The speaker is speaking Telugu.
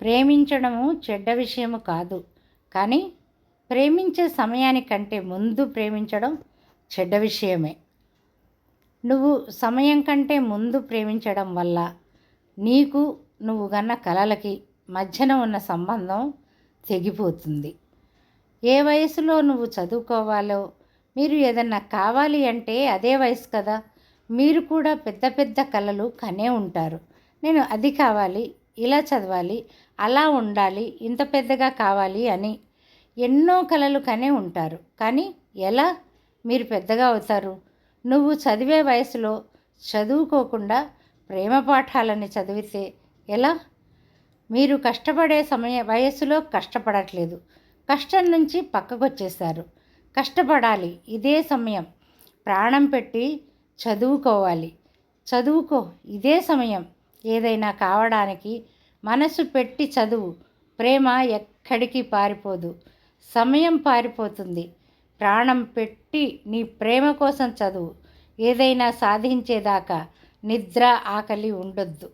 ప్రేమించడము చెడ్డ విషయము కాదు. కానీ ప్రేమించే సమయానికంటే ముందు ప్రేమించడం చెడ్డ విషయమే. నువ్వు సమయం కంటే ముందు ప్రేమించడం వల్ల నీకు నువ్వు గన్న కలలకి మధ్యన ఉన్న సంబంధం తెగిపోతుంది. ఏ వయసులో నువ్వు చదువుకోవాలో మీరు ఏదన్నా కావాలి అంటే అదే వయసు కదా. మీరు కూడా పెద్ద పెద్ద కళలు కనే ఉంటారు. నేను అది కావాలి ఇలా చదవాలి అలా ఉండాలి ఇంత పెద్దగా కావాలి అని ఎన్నో కళలు కనే ఉంటారు. కానీ ఎలా? మీరు పెద్దగా అవుతారు. నువ్వు చదివే వయసులో చదువుకోకుండా ప్రేమ పాఠాలని చదివితే ఎలా? మీరు కష్టపడే సమయ వయసులో కష్టపడట్లేదు. కష్టం నుంచి పక్కకు వచ్చేసారు కష్టపడాలి ఇదే సమయం. ప్రాణం పెట్టి చదువుకోవాలి. చదువుకో ఇదే సమయం. ఏదైనా కావడానికి మనసు పెట్టి చదువు. ప్రేమ ఎక్కడికి పారిపోదు. సమయం పారిపోతుంది. ప్రాణం పెట్టి నీ ప్రేమ కోసం చదువు. ఏదైనా సాధించేదాకా నిద్ర ఆకలి ఉండొద్దు.